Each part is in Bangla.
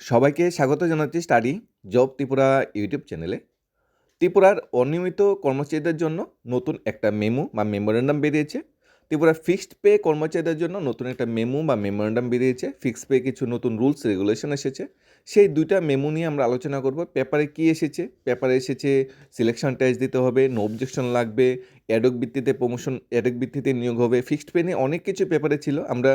সবাইকে স্বাগত জানাচ্ছি স্টাডি জব ত্রিপুরা ইউটিউব চ্যানেলে। ত্রিপুরার অনিয়মিত কর্মচারীদের জন্য নতুন একটা মেমো বা মেমোরেন্ডাম বেরিয়েছে। ত্রিপুরা ফিক্সড পে কর্মচারীদের জন্য নতুন একটা মেমো বা মেমোরেন্ডাম বেরিয়েছে। ফিক্সড পে কিছু নতুন রুলস, রেগুলেশন এসেছে। সেই দুইটা মেমো নিয়ে আমরা আলোচনা করব। পেপারে কি এসেছে? পেপারে এসেছে সিলেকশন টেস্ট দিতে হবে নো অবজেকশন লাগবে অ্যাডক ভিত্তিতে প্রমোশন অ্যাডক ভিত্তিতে নিয়োগ হবে। ফিক্সড পে নিয়ে অনেক কিছু পেপারে ছিল। আমরা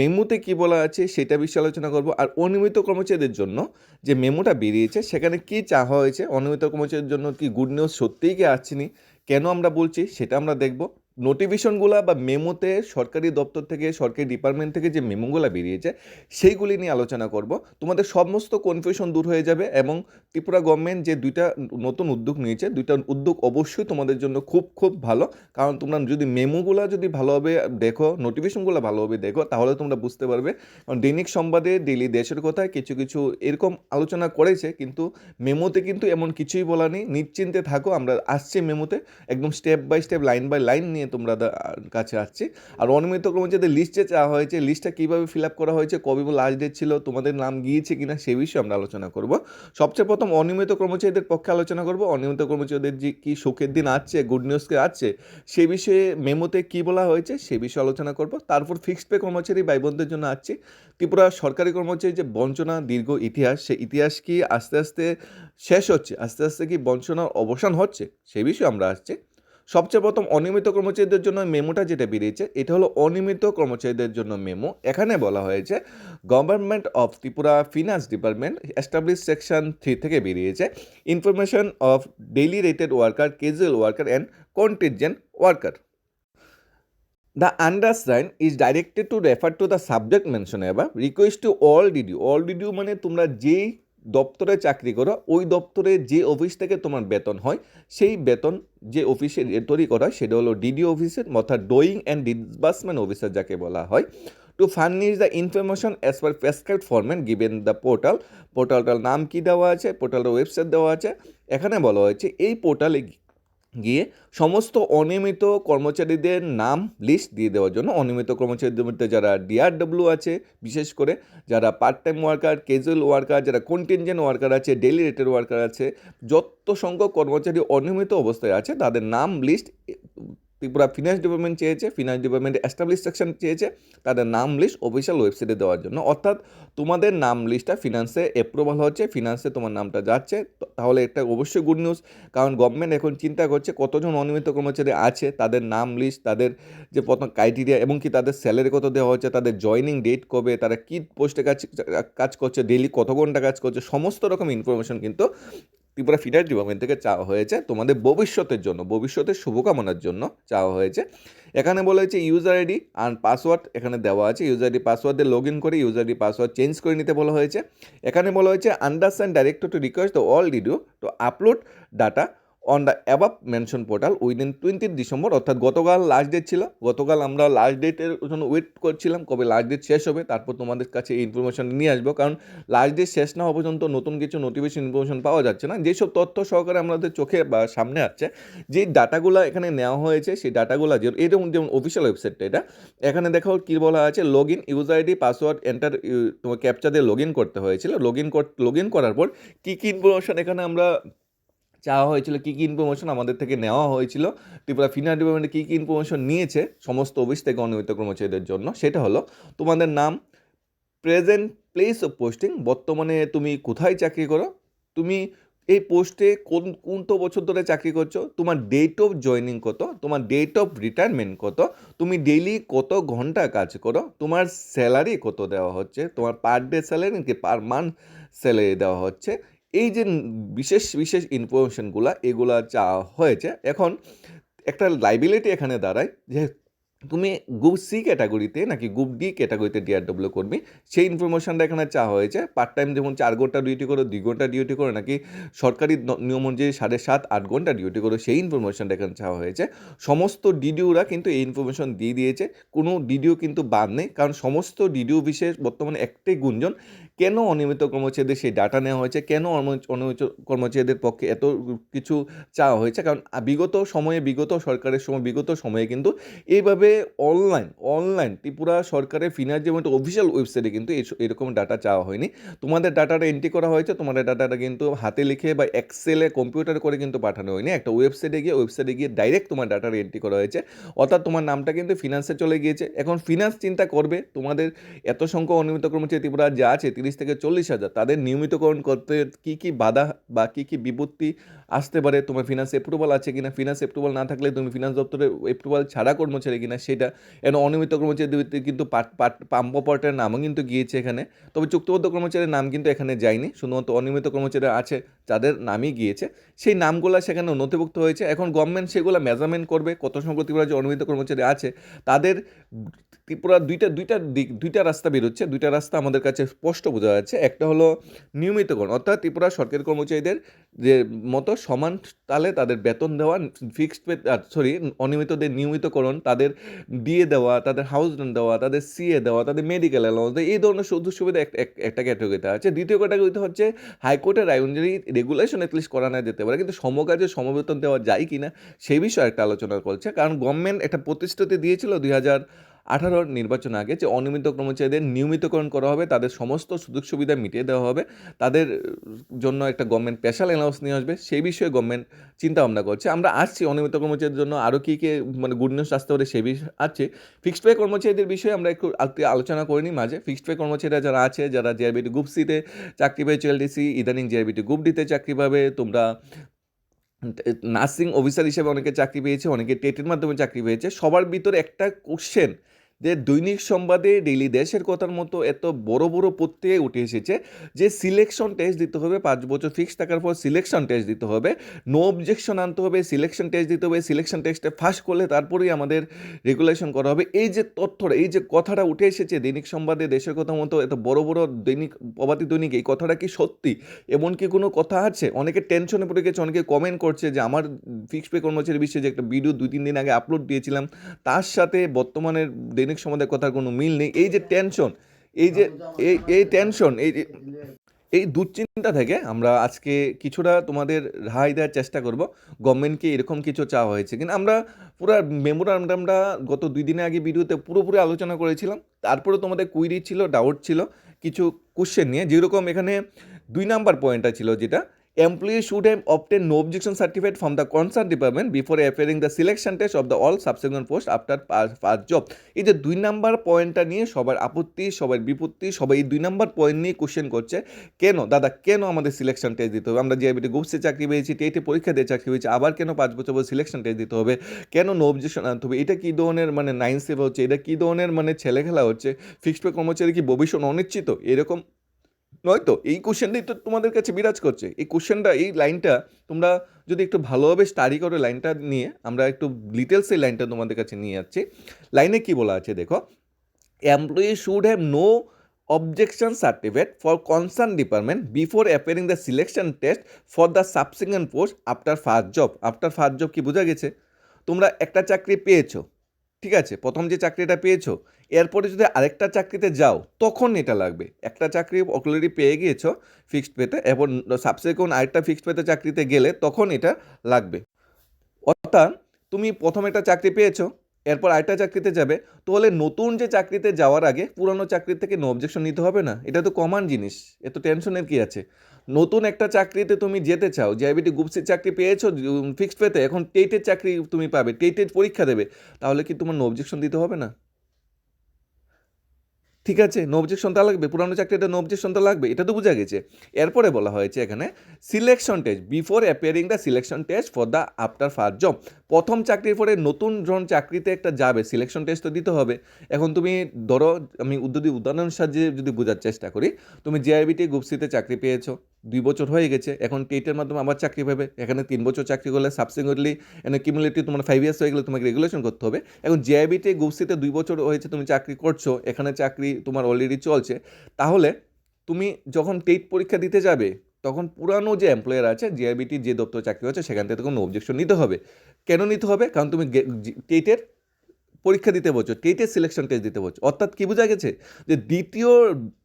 মেমোতে কি বলা আছে সেটা বিষয়ে আলোচনা করব। আর অনিয়মিত কর্মচারীদের জন্য যে মেমোটা বেরিয়েছে, সেখানে কি চাওয়া হয়েছে? অনিয়মিত কর্মচারীর জন্য কি গুড নিউজ সত্যিই কি আসছেনি কেন আমরা বলছি সেটা আমরা দেখব। নোটিফিকেশনগুলো বা মেমোতে সরকারি দপ্তর থেকে, সরকারি ডিপার্টমেন্ট থেকে যে মেমোগুলো বেরিয়েছে, সেইগুলি নিয়ে আলোচনা করব। তোমাদের সমস্ত কনফিউশন দূর হয়ে যাবে এবং ত্রিপুরা গভর্নমেন্ট যে দুইটা নতুন উদ্যোগ নিয়েছে, দুইটা উদ্যোগ অবশ্যই তোমাদের জন্য খুব খুব ভালো। কারণ তোমরা যদি মেমোগুলো যদি ভালোভাবে দেখো, নোটিফিকেশনগুলো ভালোভাবে দেখো, তাহলে তোমরা বুঝতে পারবে। কারণ দৈনিক সংবাদে ডেলি দেশের কথায় কিছু কিছু এরকম আলোচনা করেছে, কিন্তু মেমোতে কিন্তু এমন কিছুই বলা নেই। নিশ্চিন্তে থাকো, আমরা আসছি মেমোতে। একদম step by step line by line নিয়ে তোমরা কাছে আসছি। আর অনিয়মিত কর্মচারীদের লিস্টে চাওয়া হয়েছে লিস্টটা কীভাবে ফিল আপ করা হয়েছে, কবে লাস্ট ডেট ছিল, তোমাদের নাম গিয়েছে কিনা, সে বিষয়ে আমরা আলোচনা করব। সবচেয়ে প্রথম অনিয়মিত কর্মচারীদের পক্ষে আলোচনা করব। অনিয়মিত কর্মচারীদের যে কী শোকের দিন আছে গুড নিউজ কে আছে, সে বিষয়ে মেমোতে কী বলা হয়েছে, সে বিষয়ে আলোচনা করব। তারপর ফিক্সড পে কর্মচারী ভাই বোনদের জন্য আসছে। ত্রিপুরা সরকারি কর্মচারী যে বঞ্চনা, দীর্ঘ ইতিহাস সেই ইতিহাস কি আস্তে আস্তে শেষ হচ্ছে, আস্তে আস্তে কি বঞ্চনার অবসান হচ্ছে, সে বিষয়ে আমরা আসছি। সবচেয়ে প্রথম অনিয়মিত কর্মচারীদের জন্য মেমোটা যেটা বেরিয়েছে, এটা হলো অনিয়মিত কর্মচারীদের জন্য মেমো এখানে বলা হয়েছে government of Tripura finance department establish section three থেকে বেরিয়েছে information of daily rated worker casual worker and contingent worker The undersign is directed to refer to the subject mentioned above. Request to all DDU. All DDU মানে তোমরা যেই দপ্তরে চাকরি করো, ওই দপ্তরে যে অফিস থেকে তোমার বেতন হয়, সেই বেতন যে অফিসে তৈরি করা সেটা হলো ডিডি অফিসের অর্থাৎ ডোয়িং অ্যান্ড ডিসবার্সমেন্ট অফিসার যাকে বলা হয়। To furnish the information as per prescribe format given the portal পোর্টালটার নাম কী দেওয়া আছে পোর্টালটার ওয়েবসাইট দেওয়া আছে। এখানে বলা হয়েছে, এই পোর্টালে গিয়ে সমস্ত অনিয়মিত কর্মচারীদের নাম লিস্ট দিয়ে দেওয়ার জন্য, অনিয়মিত কর্মচারীদের মধ্যে যারা ডিআরডব্লিউ আছে, বিশেষ করে যারা part time worker casual worker যারা কন্টিনজেন্ট ওয়ার্কার আছে ডেলি রেটেড ওয়ার্কার আছে, যত সংখ্যক কর্মচারী অনিয়মিত অবস্থায় আছে, তাদের নাম লিস্ট ত্রিপুরা ফিনান্স ডিপার্টমেন্ট চেয়েছে ফিনান্স ডিপার্টমেন্ট এস্টাবলিশ সেকশন চেয়েছে, তাদের নাম লিস্ট অফিসিয়াল ওয়েবসাইটে দেওয়ার জন্য। অর্থাৎ তোমাদের নাম লিস্টটা ফিনান্সে অ্যাপ্রুভাল হচ্ছে ফিনান্সে তোমার নামটা যাচ্ছে তাহলে এটা অবশ্যই গুড নিউজ কারণ গভর্নমেন্ট এখন চিন্তা করছে কতজন অনিয়মিত কর্মচারী আছে, তাদের নাম লিস্ট তাদের যে প্রথম ক্রাইটেরিয়া এবং কি তাদের স্যালারি কত দেওয়া হচ্ছে, তাদের জয়নিং ডেট কবে, তারা কী পোস্টে কাজ কাজ করছে ডেলি কত ঘণ্টা কাজ করছে, সমস্ত রকম ইনফরমেশন কিন্তু ত্রিপুরা ফিডার ডিপার্টমেন্ট থেকে চাওয়া হয়েছে তোমাদের ভবিষ্যতের জন্য, ভবিষ্যতের শুভকামনার জন্য চাওয়া হয়েছে। এখানে বলা হয়েছে ইউজার আইডি আর পাসওয়ার্ড এখানে দেওয়া আছে। ইউজার আইডি পাসওয়ার্ড দিয়ে লগ ইন করে ইউজার আইডি পাসওয়ার্ড চেঞ্জ করে নিতে বলা হয়েছে। এখানে বলা হয়েছে understand director to request the all DDO to upload data on the above mention portal within twenty December অর্থাৎ গতকাল লাস্ট ডেট ছিল। গতকাল আমরা লাস্ট ডেটের জন্য ওয়েট করছিলাম, কবে লাস্ট ডেট শেষ হবে, তারপর তোমাদের কাছে এই ইনফরমেশন নিয়ে আসব। কারণ লাস্ট ডেট শেষ না হওয়া পর্যন্ত নতুন কিছু নোটিফিকেশন ইনফরমেশন পাওয়া যাচ্ছে না। যেসব তথ্য সহকারে আমাদের চোখে বা সামনে আসছে, যে ডাটাগুলো এখানে নেওয়া হয়েছে, সেই ডাটাগুলো যে এরকম যেমন অফিসিয়াল ওয়েবসাইটটা এটা এখানে দেখো কী বলা আছে log in user ID password enter তোমার ক্যাপচা দিয়ে লগ ইন করতে হয়েছিল। লগ ইন লগ ইন করার পর কী কী ইনফরমেশন এখানে আমরা চাওয়া হয়েছিল, কী কী ইনফরমেশন আমাদের থেকে নেওয়া হয়েছিল, ত্রিপুরা ফিনান্স ডিপার্টমেন্টে কী কী ইনফরমেশন নিয়েছে, সমস্ত অফিস থেকে অনিয়মিত কর্মচারীদের জন্য, সেটা হলো তোমাদের নাম প্রেজেন্ট প্লেস অফ পোস্টিং বর্তমানে তুমি কোথায় চাকরি করো, তুমি এই পোস্টে কোন কোন তো বছর ধরে চাকরি করছ, তোমার ডেট অফ জয়নিং কত, তোমার ডেট অফ রিটায়ারমেন্ট কত, তুমি ডেইলি কত ঘণ্টা কাজ করো, তোমার স্যালারি কত দেওয়া হচ্ছে, তোমার পার ডে স্যালারি নাকি পার মান্থ স্যালারি দেওয়া হচ্ছে এই যে বিশেষ বিশেষ ইনফরমেশনগুলো এগুলা চাওয়া হয়েছে, এখন একটা লাইবিলিটি এখানে দাঁড়ায় যে তুমি গ্রুপ সি ক্যাটাগরিতে নাকি গ্রুপ ডি ক্যাটাগরিতে ডিআরডব্লিউ কর্মী সেই ইনফরমেশনটা এখানে চাওয়া হয়েছে পার্ট টাইম যেমন চার ঘণ্টা ডিউটি করো, দুই ঘণ্টা ডিউটি করো, নাকি সরকারি নিয়ম অনুযায়ী সাড়ে সাত, আট ঘণ্টা ডিউটি করো, সেই ইনফরমেশনটা এখানে চাওয়া হয়েছে। সমস্ত ডিডিওরা কিন্তু এই ইনফরমেশন দিয়ে দিয়েছে, কোনো ডিডিও কিন্তু বাদ নেই, কারণ সমস্ত ডিডিও বিশেষ বর্তমানে একটাই গুঞ্জন কেন অনিয়মিত কর্মচারীদের সেই ডাটা নেওয়া হয়েছে? কেন অনিয়মিত কর্মচারীদের পক্ষে এত কিছু চাওয়া হয়েছে? কারণ বিগত সময়ে, বিগত সরকারের সময়, বিগত সময়ে কিন্তু এইভাবে অনলাইন অনলাইন ত্রিপুরা সরকারের ফিনান্স যেমন অফিসিয়াল ওয়েবসাইটে কিন্তু এরকম ডাটা চাওয়া হয়নি। তোমাদের ডাটাটা এন্ট্রি করা হয়েছে, তোমাদের ডাটাটা কিন্তু হাতে লিখে বা এক্সেলে কম্পিউটার করে কিন্তু পাঠানো হয়নি। একটা ওয়েবসাইটে গিয়ে ওয়েবসাইটে গিয়ে ডাইরেক্ট তোমার ডাটার এন্ট্রি করা হয়েছে। অর্থাৎ তোমার নামটা কিন্তু ফিনান্সে চলে গিয়েছে। এখন ফিনান্স চিন্তা করবে। তোমাদের এত সংখ্যক অনিয়মিত কর্মচারী ত্রিপুরা যা আছে তিরিশ থেকে চল্লিশ হাজার। তাদের নিয়মিতকরণ করতে কী কী বাধা বা কী কী বিপত্তি আসতে পারে? তোমার ফিনান্স অ্যাপ্রুভাল আছে কিনা? ফিনান্স অ্যাপ্রুভাল না থাকলে তুমি ফিনান্স দপ্তরে অ্যাপ্রুভাল ছাড়া কর্মচারী কিনা? সেটা এখন অনিয়মিত কর্মচারীদের কিন্তু পাম্প অপারেটার নামও কিন্তু গিয়েছে এখানে। তবে চুক্তিবদ্ধ কর্মচারীর নাম কিন্তু এখানে যায়নি। শুধুমাত্র অনিয়মিত কর্মচারী আছে, যাদের নামই গিয়েছে। সেই নামগুলো সেখানে নথিভুক্ত হয়েছে। এখন গভর্নমেন্ট সেগুলো মেজারমেন্ট করবে, কত সংখ্যক ত্রিপুরা যে অনিয়মিত কর্মচারী আছে। তাদের ত্রিপুরা দুইটা দুইটা দিক, দুইটা রাস্তা বেরোচ্ছে। দুইটা রাস্তা আমাদের কাছে স্পষ্ট বোঝা যাচ্ছে, একটা হলো নিয়মিতকরণ, অর্থাৎ ত্রিপুরা সরকারি কর্মচারীদের যে মতো সমান তালে তাদের বেতন দেওয়া ফিক্সড পে সরি অনিয়মিতদের নিয়মিতকরণ, তাদের দিয়ে দেওয়া, তাদের হাউস রেন্ট দেওয়া, তাদের সিএ দেওয়া, তাদের মেডিকেল অ্যালাউন্স এই ধরনের সুযোগ সুবিধা এক- এক- একটা ক্যাটাগরিতে আছে। দ্বিতীয় ক্যাটাগরিতে হচ্ছে হাইকোর্টের রায় অনুযায়ী রেগুলেশন অ্যাটলিস্ট করা না যেতে পারে, কিন্তু সমকাজে সমবেতন দেওয়া যায় কি না সেই বিষয়ে একটা আলোচনা করছে, কারণ গভর্নমেন্ট একটা প্রতিশ্রুতি দিয়েছিল দুই হাজার আঠারোর নির্বাচন আগে যে অনিয়মিত কর্মচারীদের নিয়মিতকরণ করা হবে, তাদের সমস্ত সুযোগ সুবিধা মিটিয়ে দেওয়া হবে, তাদের জন্য একটা গভর্নমেন্ট স্পেশাল অ্যালাউন্স নিয়ে আসবে, সেই বিষয়ে গভর্নমেন্ট চিন্তা ভাবনা করছে। আমরা আসছি অনিয়মিত কর্মচারীদের জন্য আরও কী কী মানে গুড নিউজ আসতে পারে সেই বিষয়ে আছে ফিক্সড পে কর্মচারীদের বিষয়ে আমরা একটু আলোচনা করিনি মাঝে। ফিক্সড পে কর্মচারীরা যারা আছে, যারা জিআরবিটি গ্রুপ সিতে চাকরি পেয়েছে এলডিসি ইদানিং জিআরবিটি গ্রুপ ডিতে চাকরি পাবে, তোমরা নার্সিং অফিসার হিসেবে অনেকে চাকরি পেয়েছে, অনেকে টেটের মাধ্যমে চাকরি পেয়েছে। সবার ভিতরে একটা কোশ্চেন যে দৈনিক সংবাদে ডেইলি দেশের কথার মতো এত বড় বড় পত্রিকায় উঠে এসেছে যে সিলেকশন টেস্ট দিতে হবে, পাঁচ বছর ফিক্স থাকার পর সিলেকশন টেস্ট দিতে হবে নো অবজেকশন আনতে হবে, সিলেকশন টেস্ট দিতে হবে, সিলেকশন টেস্টে ফাঁস করলে তারপরেই আমাদের রেগুলেশন করা হবে। এই যে তথ্যটা, এই যে কথাটা উঠে এসেছে দৈনিক সংবাদে দেশের কথা মতো এত বড় বড় দৈনিক প্রভাতী দৈনিক, এই কথাটা কি সত্যি? এমন কি কোনো কথা আছে? অনেকে টেনশনে পড়ে গেছে, অনেকে কমেন্ট করছে যে আমার ফিক্স পে কর্মচারী বিষয়ে যে একটা ভিডিও দুই, তিন দিন আগে আপলোড দিয়েছিলাম, তার সাথে বর্তমানের দৈনিক সমাজের কথার কোনো মিল নেই। এই যে টেনশন এই যে, এই এই টেনশন এই যে- এই দুশ্চিন্তা থেকে আমরা আজকে কিছুটা তোমাদের রেহাই দেওয়ার চেষ্টা করব। গভর্নমেন্টকে এরকম কিছু চাওয়া হয়েছে কিন্তু আমরা পুরো মেমোরান্ডামটা গত দুই দিনের আগে ভিডিওতে পুরোপুরি আলোচনা করেছিলাম। তারপরে তোমাদের কুইরি ছিল ডাউট ছিল, কিছু কোশ্চেন নিয়ে। যেরকম এখানে দুই নাম্বার পয়েন্টটা ছিল যেটা employee should have obtained no objection certificate from the concerned department before appearing selection test of the all subsequent post after pass- first job. এই যে দুই নাম্বার পয়েন্টটা নিয়ে সবার আপত্তি, সবার বিপত্তি, সবাই এই দুই নাম্বার পয়েন্ট নিয়ে কোশ্চেন করছে, কেন? দাদা, কেন আমাদের সিলেকশন টেস্ট দিতে হবে? আমরা জিআইবিটি গুপসে চাকরি পেয়েছি, টেটে পরীক্ষা দিয়ে চাকরি পেয়েছি, আবার কেন পাঁচ বছর পর সিলেকশন টেস্ট দিতে হবে? কেন নো অবজেকশন আনতে হবে? এটা কী ধরনের মানে নাইন সেভ হচ্ছে? এটা কী ধরনের মানে ছেলে খেলা হচ্ছে? ফিক্সড পে কর্মচারী কি ভবিষ্যৎ অনিশ্চিত? এরকম নয়তো, এই কোশ্চেনটাই তো তোমাদের কাছে বিরাজ করছে। এই কোশ্চেনটা এই লাইনটা তোমরা যদি একটু ভালোভাবে স্টাডি করো লাইনটা নিয়ে, আমরা একটু ডিটেলস এই লাইনটা তোমাদের কাছে নিয়ে যাচ্ছি। লাইনে কি বলা আছে দেখো? Employee should have no objection certificate for concerned department before appearing the selection test for the subsequent post after first job after first job কি বোঝা গেছে? তোমরা একটা চাকরি পেয়েছ ঠিক আছে, প্রথম যে চাকরিটা পেয়েছ, এরপরে যদি আরেকটা চাকরিতে যাও, তখন এটা লাগবে। একটা চাকরি অলরেডি পেয়ে গিয়েছো ফিক্সড পেতে, এবং সাবসিকুয়েন্ট আরেকটা ফিক্সড পেতে চাকরিতে গেলে তখন এটা লাগবে। অর্থাৎ তুমি প্রথম একটা চাকরি পেয়েছ, এরপর আরেকটা চাকরিতে যাবে, তাহলে নতুন যে চাকরিতে যাওয়ার আগে পুরনো চাকরির থেকে নো অবজেকশন নিতে হবে না। এটা তো কমন জিনিস এত টেনশনের কি আছে? নতুন একটা চাকরিতে তুমি যেতে চাও জিআইবিটি গ্রুপসির চাকরি পেয়েছ ফিক্সড পেতে এখন টেটের চাকরি তুমি পাবে টেটের পরীক্ষা দেবে, তাহলে কি তোমার নো অবজেকশন দিতে হবে না? ঠিক আছে নো অবজেকশন তা লাগবে, পুরানো চাকরিতে নো তো লাগবে, এটা তো বোঝা গেছে। এরপরে বলা হয়েছে এখানে selection test before appearing the selection test for the after first job প্রথম চাকরির পরে নতুন যখন চাকরিতে একটা যাবে সিলেকশন টেস্ট তো দিতে হবে। এখন তুমি ধরো, আমি উদ্যোগী উদাহরণ সাহায্যে যদি বোঝার চেষ্টা করি, তুমি জিআইবিটি গুপসিতে চাকরি পেয়েছ দুই বছর হয়ে গেছে। এখন টেটের মাধ্যমে আবার চাকরি পাবে। এখানে তিন বছর চাকরি করলে সাবসিকুয়েন্টলি এনে কিমুলেটিভ তোমার ফাইভ ইয়ার্স হয়ে গেলে তোমাকে রেগুলেশন করতে হবে। এখন জিআইবিতে গ্রুপসিতে দুই বছর হয়েছে তুমি চাকরি করছ, এখানে চাকরি তোমার অলরেডি চলছে। তাহলে তুমি যখন টেট পরীক্ষা দিতে যাবে, তখন পুরানো যে এমপ্লয়ার আছে জিআইবিটি যে দপ্তর চাকরি হচ্ছে সেখান থেকে কোনো অবজেকশন নিতে হবে। কেন নিতে হবে? কারণ তুমি টেটের পরীক্ষা দিতে বলছো টেটের সিলেকশন টেস্ট দিতে বলছো। অর্থাৎ কী বোঝা গেছে যে দ্বিতীয়,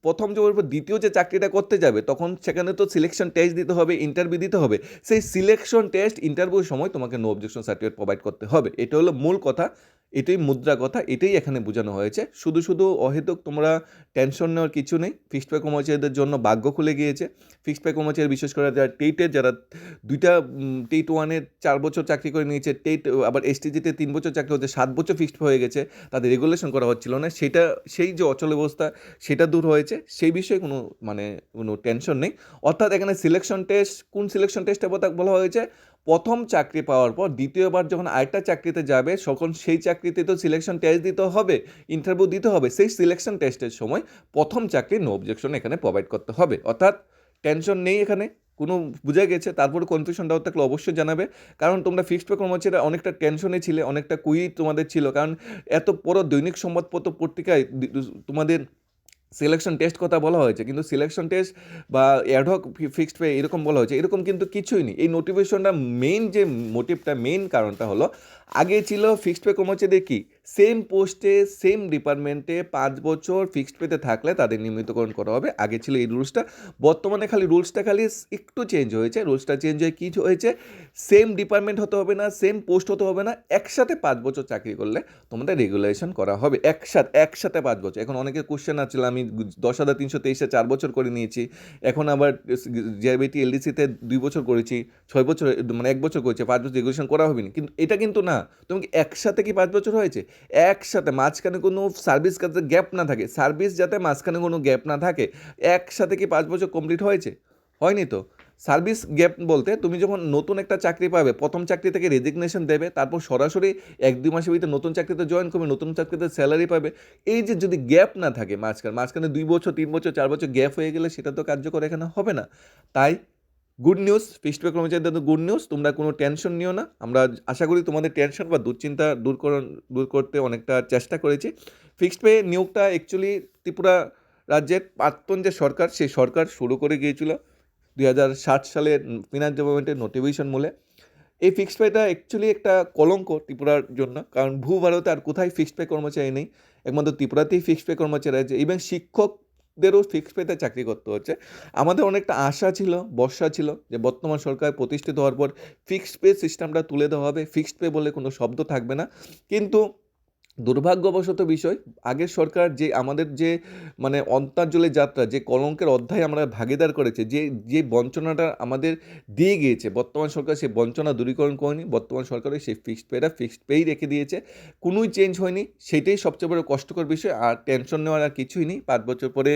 প্রথম যে দ্বিতীয় যে চাকরিটা করতে যাবে, তখন সেখানে তো সিলেকশন টেস্ট দিতে হবে ইন্টারভিউ দিতে হবে। সেই সিলেকশন টেস্ট ইন্টারভিউর সময় তোমাকে নো অবজেকশন সার্টিফিকেট প্রোভাইড করতে হবে। এটা হলো মূল কথা। এটাই মুদ্রা কথা, এটাই এখানে বোঝানো হয়েছে। শুধু শুধু অহেতুক তোমরা টেনশন নেওয়ার কিছু নেই। ফিক্সড পে কর্মচারীদের জন্য ভাগ্য খুলে গিয়েছে। ফিক্সড পে কর্মচারী, বিশেষ করে যারা টেটের যারা দুইটা টেট ওয়ানের চার বছর চাকরি করে নিয়েছে, টেট, আবার এসটিজিতে তিন বছর চাকরি হচ্ছে, সাত বছর ফিক্সড হয়ে গেছে, তাদের রেগুলেশন করা হচ্ছিল না। সেটা, সেই যে অচল অবস্থা, সেটা দূর হয়েছে। সেই বিষয়ে কোনো মানে কোনো টেনশন নেই। অর্থাৎ এখানে সিলেকশন টেস্ট কোন সিলেকশন টেস্টে বলা হয়েছে? প্রথম চাকরি পাওয়ার পর দ্বিতীয়বার যখন আরেকটা চাকরিতে যাবে, তখন সেই চাকরিতে তো সিলেকশন টেস্ট দিতে হবে ইন্টারভিউ দিতে হবে। সেই সিলেকশন টেস্টের সময় প্রথম চাকরি নো অবজেকশন এখানে প্রোভাইড করতে হবে। অর্থাৎ টেনশন নেই এখানে, কোনো বোঝা গেছে, তারপরে কনফিউশনটাও থাকলে অবশ্যই জানাবে। কারণ তোমরা ফিক্সড পে কর্মচারীরা অনেকটা টেনশনে ছিলে, অনেকটা কুই তোমাদের ছিল। কারণ এত বড় দৈনিক সংবাদপত্র পত্রিকায় তোমাদের সিলেকশন টেস্ট কথা বলা হয়েছে, কিন্তু সিলেকশন টেস্ট বা অ্যাডহক ফিক্সড পে এরকম বলা হয়েছে, এরকম কিন্তু কিছুই নেই। এই নোটিফিকেশনটা মেইন যে মোটিভটা মেইন কারণটা হলো, আগে ছিল ফিক্সড পে কর্মচারীদের কি? সেম পোস্টে, সেম ডিপার্টমেন্টে পাঁচ বছর ফিক্সড পেতে থাকলে তাদের নিয়মিতকরণ করা হবে। আগে ছিল এই রুলসটা। বর্তমানে খালি রুলসটা খালি একটু চেঞ্জ হয়েছে। রুলসটা চেঞ্জ হয়ে কী হয়েছে। সেম ডিপার্টমেন্ট হতে হবে না, সেম পোস্ট হতে হবে না। একসাথে পাঁচ বছর চাকরি করলে তোমাদের রেগুলেশন করা হবে। একসাথে একসাথে পাঁচ বছর। এখন অনেকে কোশ্চেন আছিল আমি দশ হাজার তিনশো তেইশে চার বছর করে নিয়েছি। এখন আবার জিআইবিটি এলডিসিতে দুই বছর করেছি, ছয় বছর মানে এক বছর করেছি, পাঁচ বছর রেগুলেশন করা হবে না কিন্তু এটা কিন্তু না। তুমি কি একসাথে কি পাঁচ বছর হয়েছে? একসাথে মাঝখানে কোনো সার্ভিস কাজে গ্যাপ না থাকে। সার্ভিস যাতে মাঝখানে কোনো গ্যাপ না থাকে, একসাথে কি পাঁচ বছর কমপ্লিট হয়েছে? হয়নি তো। সার্ভিস গ্যাপ বলতে তুমি যখন নতুন একটা চাকরি পাবে, প্রথম চাকরি থেকে রেজিগনেশন দেবে, তারপর সরাসরি এক দুই মাসের ভিতরে নতুন চাকরিতে জয়েন করবে, নতুন চাকরিতে স্যালারি পাবে। এই যে যদি গ্যাপ না থাকে মাঝখানে মাঝখানে দুই বছর, তিন বছর, চার বছর গ্যাপ হয়ে গেলে সেটা তো কার্যকর এখানে হবে না। তাই গুড নিউজ ফিক্সড পে কর্মচারীদের গুড নিউজ তোমরা কোনো টেনশন নিও না। আমরা আশা করি তোমাদের টেনশন বা দুশ্চিন্তা দূর দূর করতে অনেকটা চেষ্টা করেছি। ফিক্সড পে নিয়োগটা অ্যাকচুয়ালি ত্রিপুরা রাজ্যের প্রাক্তন যে সরকার, সেই সরকার শুরু করে গিয়েছিল দুই হাজার ষাট সালে ফিনান্স ডেভেলপমেন্টের নোটিফিকেশন মূলে। এই ফিক্সড পেটা অ্যাকচুয়ালি একটা কলঙ্ক ত্রিপুরার জন্য, কারণ ভূ ভারতে আর কোথায় ফিক্সড পে কর্মচারী নেই। একমাত্র ত্রিপুরাতেই ফিক্সড পে কর্মচারী আছে। ইভেন শিক্ষক দেরও ফিক্সড পেতে চাকরি করতে হচ্ছে। আমাদের অনেকটা আশা ছিল বর্ষা ছিল যে বর্তমান সরকার প্রতিষ্ঠিত হওয়ার পর ফিক্সড পে সিস্টেমটা তুলে দেওয়া হবে। ফিক্সড পে বলে কোনো শব্দ থাকবে না। কিন্তু দুর্ভাগ্যবশত বিষয়, আগের সরকার যে আমাদের যে মানে অন্তাঞ্চলের যাত্রা, যে কলঙ্কের অধ্যায় আমরা ভাগিদার করেছে, যে যে বঞ্চনাটা আমাদের দিয়ে গিয়েছে, বর্তমান সরকার সেই বঞ্চনা দূরীকরণ করেনি, বর্তমান সরকারের সেই ফিক্সড পেটা ফিক্সড পেই রেখে দিয়েছে, কোনোই চেঞ্জ হয়নি, সেটাই সবচেয়ে বড় কষ্টকর বিষয়, আর টেনশন নেওয়ার আর কিছুই নেই, পাঁচ বছর পরে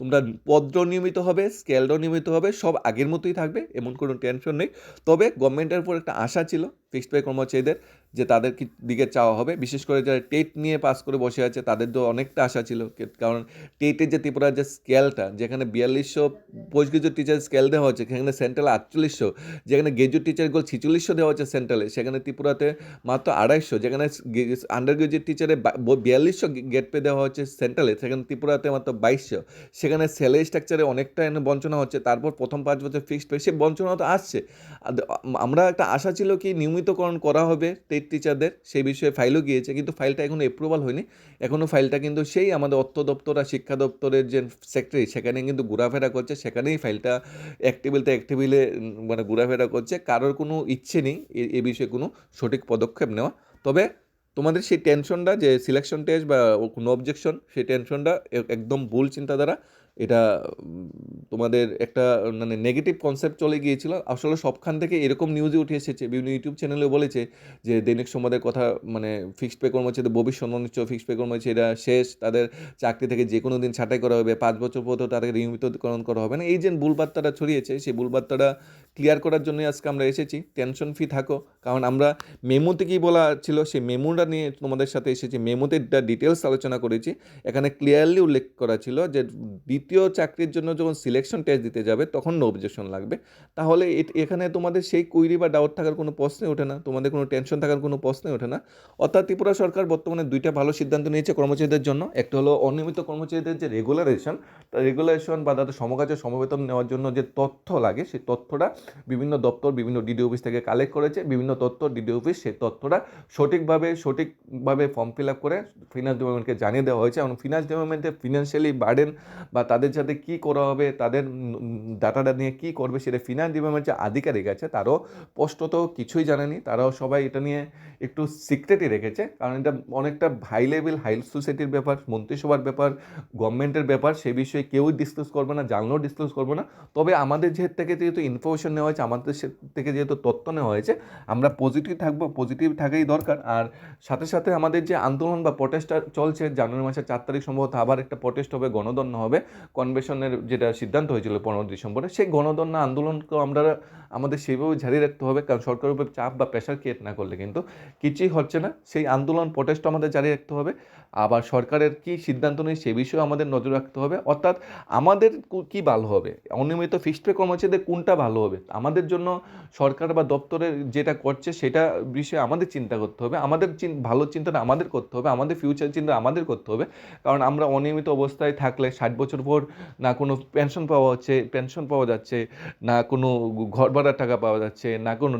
তোমরা পদ্র নিয়মিত হবে স্কেলটাও নিয়মিত হবে, সব আগের মতোই থাকবে, এমন কোনো টেনশন নেই। তবে গভর্নমেন্টের উপর একটা আশা ছিল ফিক্সড পে কর্মচারীদের, যে তাদের দিকে চাওয়া হবে। বিশেষ করে যারা টেট নিয়ে পাস করে বসে আছে তাদের তো অনেকটা আশা ছিল। কারণ টেটের যে ত্রিপুরার যে স্কেলটা, যেখানে বিয়াল্লিশশো পোস্ট গ্রাজুয়েট টিচার স্কেল দেওয়া হচ্ছে, সেখানে সেন্ট্রাল আটচল্লিশশো, যেখানে গ্রাজুয়েট টিচার গোল ছিচল্লিশশো দেওয়া হচ্ছে সেন্ট্রালে সেখানে ত্রিপুরাতে মাত্র আড়াইশো, যেখানে আন্ডার গ্রাজুয়েট টিচারে বিয়াল্লিশশো গেট পে দেওয়া হচ্ছে সেন্ট্রালে সেখানে ত্রিপুরাতে মাত্র বাইশশো সেখানে স্যালারি স্ট্রাকচারে অনেকটা বঞ্চনা হচ্ছে, তারপর প্রথম পাঁচ বছর ফিক্সড পে, সে বঞ্চনা তো আসছে। আমরা একটা আশা ছিল কি নিয়মিতকরণ করা হবে টেট টিচারদের সেই বিষয়ে ফাইলও গিয়েছে, কিন্তু ফাইলটা এখনও অ্যাপ্রুভাল হয়নি। এখনও ফাইলটা কিন্তু সেই আমাদের অর্থ দপ্তর আর শিক্ষা দপ্তরের যে সেক্রেটারি সেখানে কিন্তু ঘোরাফেরা করছে, সেখানেই ফাইলটা এক এক টেবিলে মানে ঘোরাফেরা করছে। কারোর কোনো ইচ্ছে নেই এ বিষয়ে কোনো সঠিক পদক্ষেপ নেওয়া। তবে তোমাদের সেই টেনশনটা যে সিলেকশন টেস্ট বা কোনো অবজেকশন সেই টেনশনটা একদম ভুল চিন্তাধারা এটা তোমাদের একটা মানে নেগেটিভ কনসেপ্ট চলে গিয়েছিল। আসলে সবখান থেকে এরকম নিউজই উঠে এসেছে। বিভিন্ন ইউটিউব চ্যানেলেও বলেছে যে, দৈনিক সমাদের কথা মানে ফিক্সড পে কর্মচারীদের ভবিষ্যৎ অনিশ্চয় ফিক্সড পে কর্মচারীরা শেষ, তাদের চাকরি থেকে যে কোনো দিন ছাঁটাই করা হবে, পাঁচ বছর পর তাদেরকে নিয়মিতকরণ করা হবে না। এই যে ভুলবার্তাটা ছড়িয়েছে, সেই ভুলবার্তাটা ক্লিয়ার করার জন্য আজকে আমরা এসেছি। টেনশন ফ্রি থাকো, কারণ আমরা মেমোতে কী বলা ছিল, সেই মেমোটা নিয়ে তোমাদের সাথে এসেছি। মেমোতে ডিটেলস আলোচনা করেছি, এখানে ক্লিয়ারলি উল্লেখ করা ছিল যে দ্বিতীয় চাকরির জন্য যখন সিলেকশন টেস্ট দিতে যাবে, তখন নো অবজেকশন লাগবে। তাহলে এখানে তোমাদের সেই কুইরি বা ডাউট থাকার কোনো প্রশ্নই ওঠে না। তোমাদের কোনো টেনশন থাকার কোনো প্রশ্নই ওঠে না। অর্থাৎ ত্রিপুরা সরকার বর্তমানে দুইটা ভালো সিদ্ধান্ত নিয়েছে কর্মচারীদের জন্য। একটা হলো অনিয়মিত কর্মচারীদের যে রেগুলারেশন রেগুলেশন বা তাদের সমকাজের সমবেতন নেওয়ার জন্য যে তথ্য লাগে, সেই তথ্যটা বিভিন্ন দপ্তর, বিভিন্ন ডিডি অফিস থেকে কালেক্ট করেছে। বিভিন্ন তথ্য ডিডি অফিস সেই তথ্যটা সঠিকভাবে সঠিকভাবে ফর্ম ফিল আপ করে ফিনান্স ডিপার্টমেন্টকে জানিয়ে দেওয়া হয়েছে। এবং ফিনান্স ডিপার্টমেন্টে ফিনান্সিয়ালি বার্ডেন বা তাদের সাথে কী করা হবে, তাদের ডাটাটা নিয়ে কী করবে সেটা ফিনান্স ডিপার্টমেন্ট যে আধিকারিক আছে তারও স্পষ্টত কিছুই জানেনি। তারাও সবাই এটা নিয়ে একটু সিক্রেটই রেখেছে। কারণ এটা অনেকটা হাই লেভেল হাই সোসাইটির ব্যাপার, মন্ত্রিসভার ব্যাপার গভর্নমেন্টের ব্যাপার, সে বিষয়ে কেউই ডিসক্লোজ করবে না, জানলেও ডিসক্লোজ করবে না। তবে আমাদের যে থেকে যেহেতু ইনফরমেশন নেওয়া হয়েছে, আমাদের থেকে যেহেতু তথ্য নেওয়া হয়েছে, আমরা পজিটিভ থাকব পজিটিভ থাকাই দরকার। আর সাথে সাথে আমাদের যে আন্দোলন বা প্রটেস্টটা চলছে, জানুয়ারি মাসের চার তারিখ সম্ভবত আবার একটা প্রটেস্ট হবে গণদন্য হবে। কনভেনশনের যেটা সিদ্ধান্ত হয়েছিল পনেরো ডিসেম্বরে, সেই গণদন্য আন্দোলনকে আমরা আমাদের সেইভাবে জারি রাখতে হবে, কারণ সরকারের উপর চাপ বা প্রেশার ক্রিয়েট না করলে কিন্তু কিছুই হচ্ছে না। সেই আন্দোলন প্রটেস্ট আমাদের জারি রাখতে হবে। আবার সরকারের কি সিদ্ধান্ত নেই সে বিষয়েও আমাদের নজর রাখতে হবে। অর্থাৎ আমাদের কু- ভালো হবে? অনিয়মিত ফিক্সড পে কর্মচারীদের কোনটা ভালো হবে? আমাদের জন্য সরকার বা দপ্তরের যেটা করছে সেটা বিষয়ে আমাদের চিন্তা করতে হবে। আমাদের ভালো চিন্তাটা আমাদের করতে হবে। আমাদের ফিউচার চিন্তা আমাদের করতে হবে। কারণ আমরা অনিয়মিত অবস্থায় থাকলে ষাট বছর পর না কোনো পেনশন পাওয়া হচ্ছে পেনশন পাওয়া যাচ্ছে, না কোনো ঘর ভাড়ার টাকা পাওয়া যাচ্ছে, না কোনো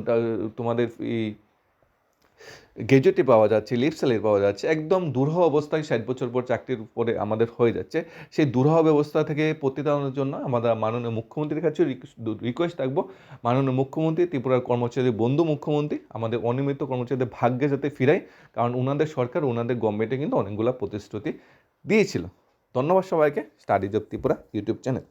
তোমাদের গেজেটে পাওয়া যাচ্ছে লিপ স্যালারি পাওয়া যাচ্ছে, একদম দুরহ অবস্থায় ষাট বছর পর চাকরির উপরে আমাদের হয়ে যাচ্ছে। সেই দুরহ ব্যবস্থা থেকে প্রতিদানের জন্য আমাদের মাননীয় মুখ্যমন্ত্রীর কাছে রিকোয়েস্ট থাকব মাননীয় মুখ্যমন্ত্রী, ত্রিপুরার কর্মচারী, বন্ধু মুখ্যমন্ত্রী, আমাদের অনিয়মিত কর্মচারীদের ভাগ্যে যাতে ফিরায়, কারণ ওনাদের সরকার ওনাদের গভর্নমেন্টে কিন্তু অনেকগুলো প্রতিশ্রুতি দিয়েছিল। ধন্যবাদ সবাইকে study job Tripura YouTube channel